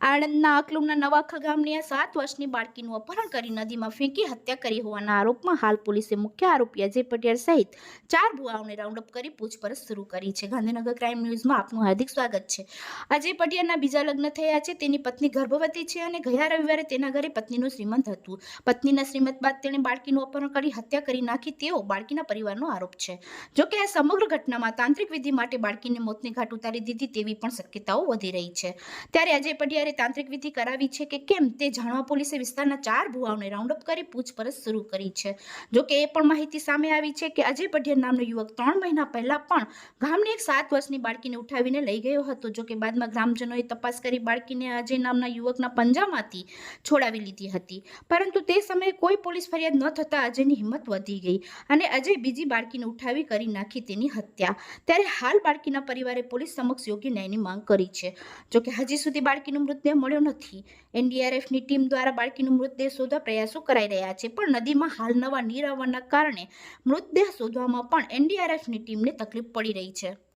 આણંદના અકલુમના નવાખા ગામની આ સાત વર્ષની બાળકીનું અપહરણ કરી નદીમાં ફેંકી હત્યા કરી હોવાના આરોપમાં હાલ પોલીસે મુખ્ય આરોપી અજય પટેલ સહિત ચાર ભુવાઓને રાઉન્ડઅપ કરી પૂછપરછ શરૂ કરી છે. ગાંધીનગર ક્રાઇમ ન્યૂઝમાં આપનું હાર્દિક સ્વાગત છે. અજય પટિયાના બીજા લગ્ન થયા છે. તેની પત્ની ગર્ભવતી છે અને ગયા રવિવારે તેના ઘરે પત્નીનું શ્રીમંત હતું. પત્નીના શ્રીમંત બાદ તેણે બાળકીનું અપહરણ કરી હત્યા કરી નાખી. તેવો બાળકીના પરિવારનો આરોપ છે. જોકે આ સમગ્ર ઘટનામાં તાંત્રિક વિધિ માટે બાળકીને મોતને ઘાટ ઉતારી દીધી તેવી પણ શક્યતાઓ વધી રહી છે. ત્યારે અજય પડિયારે તાંત્રિક વિધિ કરાવી છે કે કેમ તે જાણવા પોલીસે વિસ્તારના ચાર ભુવાઓને રાઉન્ડઅપ કરી પૂછપરછ શરૂ કરી છે. જો એ પણ માહિતી સામે આવી છે કે અજય પડિયાર નામનો યુવક ત્રણ મહિના પહેલા પણ ગામની એક સાત વર્ષની બાળકીને ઉઠાવીને લઈ ગયો હતો. જો કે બાદમાં ગ્રામજનોએ તપાસ કરી બાળકીને અજય નામના યુવકના પંજામાંથી છોડાવી લીધી હતી. પરંતુ તે સમયે કોઈ પોલીસ ફરિયાદ ન થતાં અજયની હિંમત વધી ગઈ અને અજય બીજી બાળકીને ઉઠાવી કરી નાખી તેની હત્યા. ત્યારે હાલ બાળકીના પરિવારે પોલીસ સમક્ષ યોગ્ય ન્યાયની માંગ કરી છે. જોકે હજી સુધી બાળકીનો મૃતદેહ મળ્યો નથી. એનડીઆરએફની ટીમ દ્વારા બાળકીનો મૃતદેહ શોધવા પ્રયાસો કરાઈ રહ્યા છે, પણ નદીમાં હાલ નવા નીર આવવાના કારણે મૃતદેહ શોધવામાં પણ એનડીઆરએફની ટીમને તકલીફ પડી રહી છે.